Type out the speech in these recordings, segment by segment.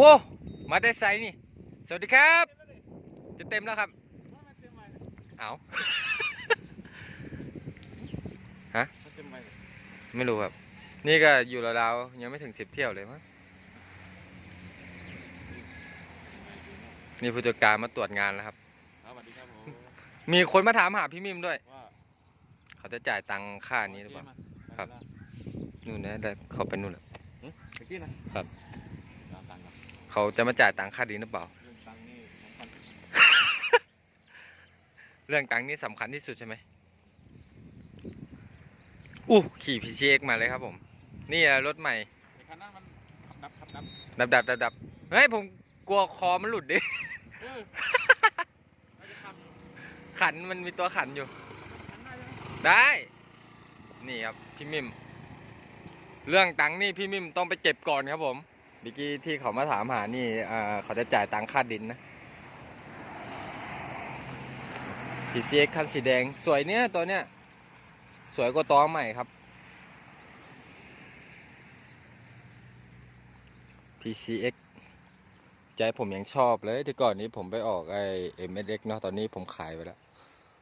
โว้มาได้ไซนี่ สวัสดีครับ จะเต็มแล้วครับ เอาไม่รู้ครับ นี่ก็อยู่ราวๆยังไม่ถึงสิบเที่ยวเลยมั้ง นี่ผู้จัดการมาตรวจงานแล้วครับสวัสดีครับผมมีคนมาถามหาพี่มิมด้วยว่าเขาจะจ่ายตังค่านี้หรือเปล่า ครับ นู่นนะได้เขาไปนู่นแหละเมื่อกี้นะครับ ตามตังค์ครับ เขาจะมาจ่ายตังค่าดินหรือเปล่า เรื่องตังค์นี่สำคัญเรื่องตังค์นี่สำคัญที่สุดใช่ไหมอู้ขี่ PCX มาเลยครับผม นี่อะรถใหม่ ไอ้คันนั้นมันขับดับขับดับดับดับดับดับเฮ้ยผมกลัวคอมันหลุดดิ เออเราจะขับขันมันมีตัวขันอยู่ขันได้ไหมได้ นี่ครับพี่มิม เรื่องตังค์นี่พี่มิมต้องไปเก็บก่อนครับผม เมื่อกี้ที่เขามาถามหานี่เขาจะจ่ายตังค่าดินนะ PCX คันสีแดง สวยเนี่ยตัวเนี้ย สวยกว่าตัวใหม่ครับ PCX ใจผมยังชอบเลยที่ก่อนนี้ผมไปออกไอ้ MSX เนาะตอนนี้ผมขายไปแล้ว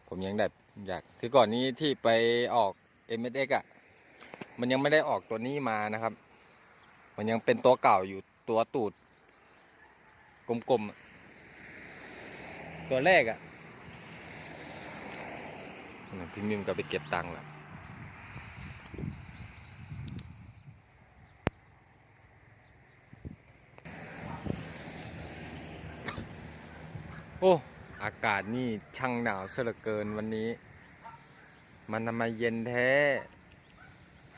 ผมยังแบบอยากที่ก่อนนี้ที่ไปออก MSX อะมันยังไม่ได้ออกตัวนี้มานะครับ มันยังเป็นตัวเก่าอยู่ตัวตูด กลมๆ ตัวแรกอะน่ะพี่มิมก็ไปเก็บตังค์แล้วโอ้ อากาศนี่ช่างหนาวเสียเหลือเกินวันนี้ มันทำไมเย็นแท้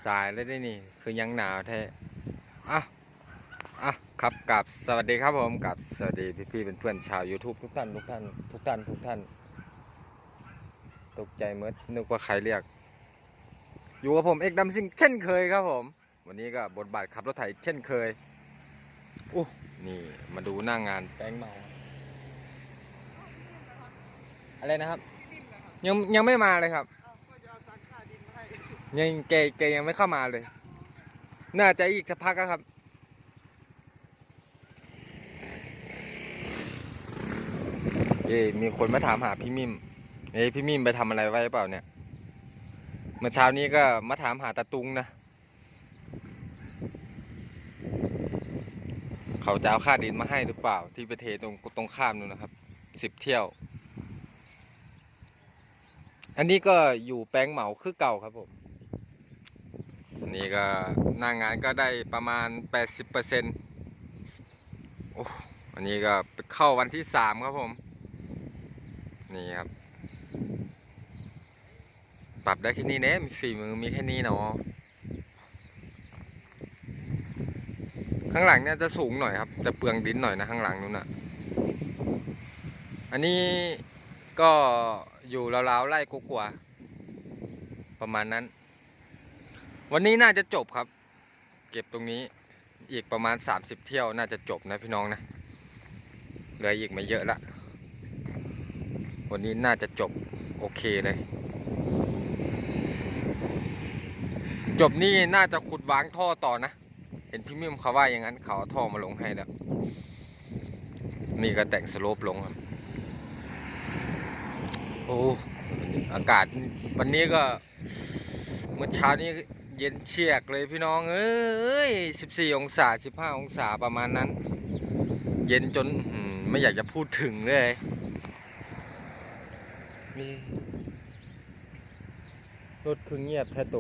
สายเลยได้นี่ คือยังหนาวแท้ อะอะครับกับสวัสดีครับผมกับสวัสดีพี่ๆเป็นเพื่อนๆชาว YouTube ทุกท่านทุกท่านทุกท่านทุกท่าน ตกใจเมื่อนึกว่าใครเรียก อยู่กับผมเอกดำซิงเช่นเคยครับผม วันนี้ก็บทบาทขับรถไถเช่นเคยอู้นี่มาดูหน้างงานแป้งเมาอะไรนะครับ ยังยังไม่มาเลยครับยังแกแกยังไม่เข้ามาเลย น่าจะอีกสักพักอะครับ เอ้ยมีคนมาถามหาพี่มิมเอ้ยพี่มิมไปทำอะไรไว้เปล่าเนี่ย เมื่อเช้านี้ก็มาถามหาตาตุงนะ เขาจะเอาค่าดินมาให้หรือเปล่า ที่ไปเทตรงตรงข้ามนู่นนะครับ สิบเที่ยว อันนี้ก็อยู่แปลงเหมาคือเก่าครับผม นี้ก็หน้างงานก็ได้ประมาณ 80%โอ้อันนี้ก็เข้าวันที่สามครับผม นี่ครับ ปรับได้แค่นี้เน่มีฝีมือมีแค่นี้เนาะข้างหลังเนี่ยจะสูงหน่อยครับจะเปลืองดินหน่อยนะข้างหลังนู้นอะ อันนี้ก็อยู่ราวๆไร่กว่าๆประมาณนั้น วันนี้น่าจะจบครับ เก็บตรงนี้อีกประมาณ 30 เที่ยวน่าจะจบนะพี่น้องนะเหลืออีกไม่เยอะละ วันนี้น่าจะจบโอเคเลย จบนี่น่าจะขุดวางท่อต่อนะ เห็นพี่มิมเขาว่าอย่างนั้นเขาท่อมาลงให้แล้วนี่ก็แต่งสโลปลงครับ โอ้อากาศวันนี้ก็เมื่อเช้านี้ เย็นเฉียกเลยพี่น้องเอ้ยสิบสี่องศาสิบห้าองศาประมาณนั้น เย็นจนไม่อยากจะพูดถึงเลยนี่รถคือเงียบแท้โต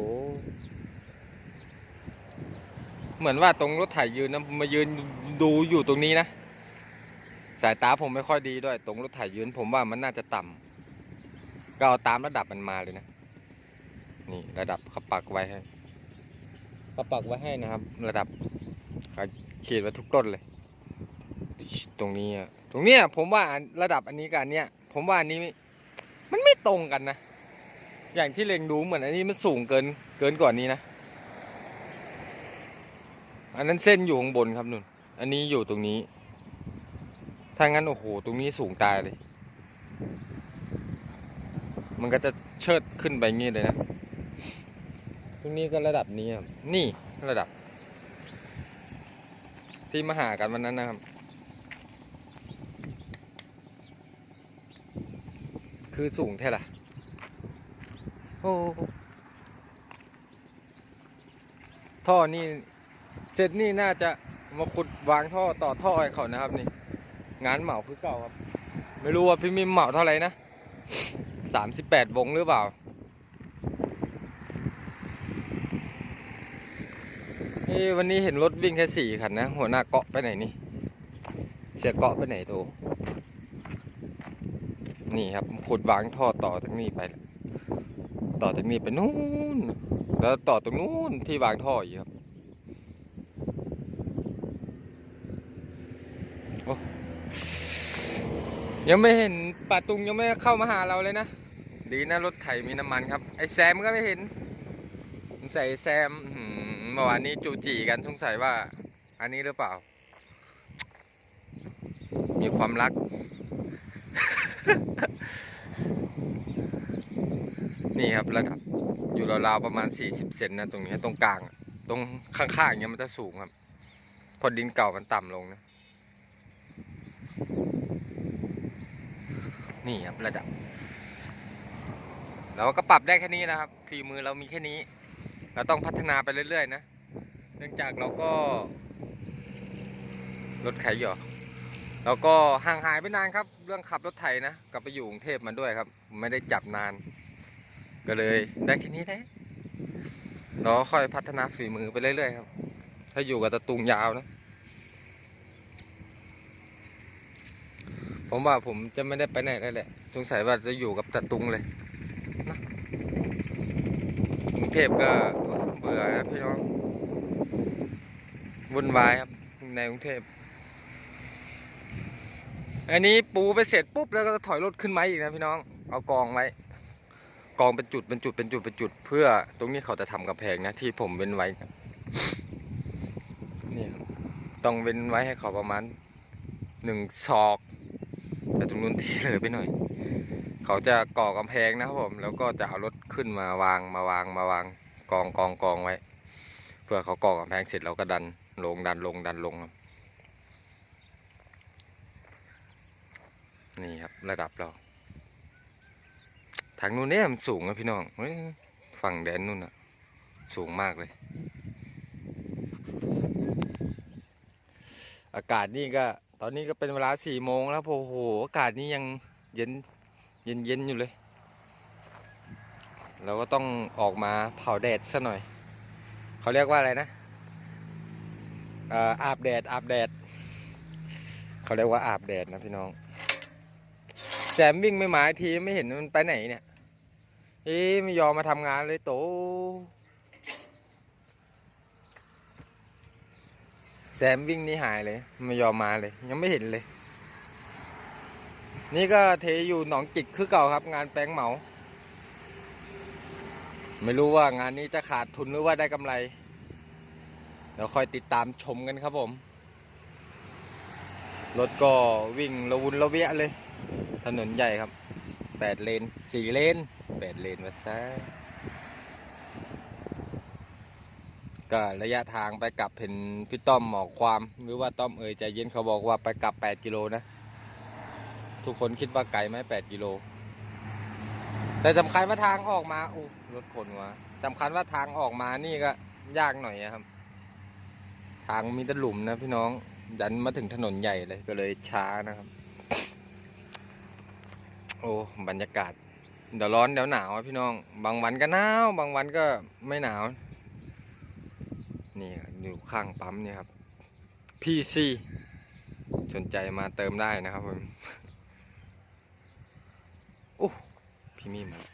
เหมือนว่าตรงรถไถยืนนะมายืนดูอยู่ตรงนี้นะ สายตาผมไม่ค่อยดีด้วย ตรงรถไถยืน ผมว่ามันน่าจะต่ำก็เอาตามระดับมันมาเลยนะ นี่ระดับเขาปักไว้ให้ เขาปักไว้ให้นะครับ ระดับเขียนไว้ทุกต้นเลย ตรงนี้อะตรงเนี้ยผมว่าระดับอันนี้กับอันเนี้ย ผมว่าอันนี้ไม่มันไม่ตรงกันนะ อย่างที่เล็งดูเหมือนอันนี้มันสูงเกินเกินกว่านี้นะ อันนั้นเส้นอยู่ข้างบนครับนุ่น อันนี้อยู่ตรงนี้ ถ้างั้นโอ้โห ตรงนี้สูงตายเลย มันก็จะเชิดขึ้นไปงี้เลยนะ รงนี้ก็ระดับนี้ครับ นี่ระดับ ที่มาหากันวันนั้นนะครับ คือสูงแท้ล่ะ โอ้ท่อนี่เสร็จนี่น่าจะมาขุดวางท่อต่อท่อให้เขานะครับนี่ งานเหมาคือเก่าครับ ไม่รู้ว่าพี่มิมเหมาเท่าไหร่นะสามสิบแปดวงหรือเปล่า เอ้วันนี้เห็นรถวิ่งแค่สี่คันนะ หัวหน้าเกาะไปไหนนี่ เสียเกาะไปไหนโตนี่ครับขุดวางท่อต่อจากนี้ไป ต่อจากนี้ไปนู่น แล้วต่อตรงนู้นที่วางท่ออีกครับโอ้ยังไม่เห็นป่าตุงยังไม่เข้ามาหาเราเลยนะ ดีนะรถไถมีน้ำมันครับ ไอ้แซมก็ไม่เห็นสงสัยแซม มื่อวานนี้จูจีกันสงสัยว่า อันนี้หรือเปล่า มีความรัก นี่ครับระดับ อยู่ราวๆประมาณ40เซนนะตรงนี้ตรงกลาง ตรงข้างๆเนี้ยมันจะสูงครับ พอดินเก่ามันต่ำลงนะ นี่ครับระดับเราก็ปรับได้แค่นี้นะครับ ฝีมือเรามีแค่นี้ เราต้องพัฒนาไปเรื่อยๆนะ เนื่องจากเราก็รถไถหยอเราก็ห่างหายไปนานครับ เรื่องขับรถไถนะ กลับไปอยู่กรุงเทพมาด้วยครับ ไม่ได้จับนาน ก็เลยได้แค่นี้แหละเราค่อยพัฒนาฝีมือไปเรื่อยๆครับ ถ้าอยู่กับตะตุงยาวนะ ผมว่าผมจะไม่ได้ไปไหนแล้วแหละ สงสัยว่าจะอยู่กับตะตุงเลยนะ รุงเทพก็เบื่อนะพี่น้องวุ่นวายครับในกรุงเทพ อันนี้ปูไปเสร็จปุ๊บแล้วก็ถอยรถขึ้นไม้อีกนะพี่น้อง เอากองไว้ กองเป็นจุดเป็นจุดเป็นจุดเป็นจุด เพื่อตรงนี้เขาจะทำกำแพงนะที่ผมเว้นไว้ครับนี่ครับต้องเว้นไว้ให้เขาประมาณหนึ่งศอก แต่ตรงนู้นเทเลยไปหน่อย เขาจะก่อกำแพงนะครับผม แล้วก็จะเอารถขึ้นมาวางมาวางมาวางกองกองกองไว้ เพื่อเขาก่อกำแพงเสร็จเราก็ดันลงดันลงดันลง นี่ครับระดับเราทางนู้นเนี่ยมันสูงอะพี่น้องฝั่งแดนนู้นอะสูงมากเลย อากาศนี่ก็ ตอนนี้ก็เป็นเวลาสี่โมงแล้วโอ้โห อากาศนี่ยังเย็น เย็นเย็นอยู่เลย เราก็ต้องออกมาเผาแดดซะหน่อย เขาเรียกว่าอะไรนะอ่ออาบแดดอาบแดด เขาเรียกว่าอาบแดดนะพี่น้องแซมวิ่งไม่หมาอีกทีไม่เห็นมันไปไหนเนี่ยเอ๊ไม่ยอมมาทำงานเลยโตแซมวิ่งนี่หายเลย ไม่ยอมมาเลย ยังไม่เห็นเลย นี่ก็เทอยู่หนองจิกคือเก่าครับ งานแปลงเหมา ไม่รู้ว่างานนี้จะขาดทุนหรือว่าได้กำไร เดี๋ยวคอยติดตามชมกันครับผม รถก็วิ่งระวุนระเวียเลย ถนนใหญ่ครับแปดเลนสี่เลนแปดเลนมาซะก็ระยะทางไปกลับเห็นพี่ต้อมหมอกความ หรือว่าต้อมเอ่ยใจเย็นเขาบอกว่าไปกลับแปดกิโลนะ ทุกคนคิดว่าไกลไหมแปดกิโล แต่สำคัญว่าทางออกมาโอ้รถคนวะสำคัญว่าทางออกมานี่ก็ยากหน่อยอะครับ ทางมีต่หลุมนะพี่น้อง ยันมาถึงถนนใหญ่เลยก็เลยช้านะครับ โอ้บรรยากาศ เดี๋ยวร้อนเดี๋ยวหนาวอะพี่น้อง บางวันก็หนาวบางวันก็ไม่หนาว นี่อยู่ข้างปั๊มเนี่ยครับ PC สนใจมาเติมได้นะครับผม โอ้พี่มีมาแล้ว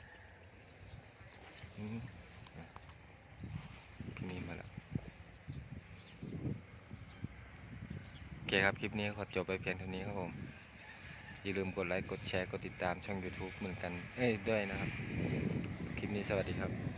พี่มีมาแล้วโอเคครับ คลิปนี้ขอจบไปเพียงเท่านี้ครับผมอย่าลืมกดไลค์ กดแชร์ กดติดตามช่อง YouTube เหมือนกัน เอ้ยด้วยนะครับ คลิปนี้สวัสดีครับ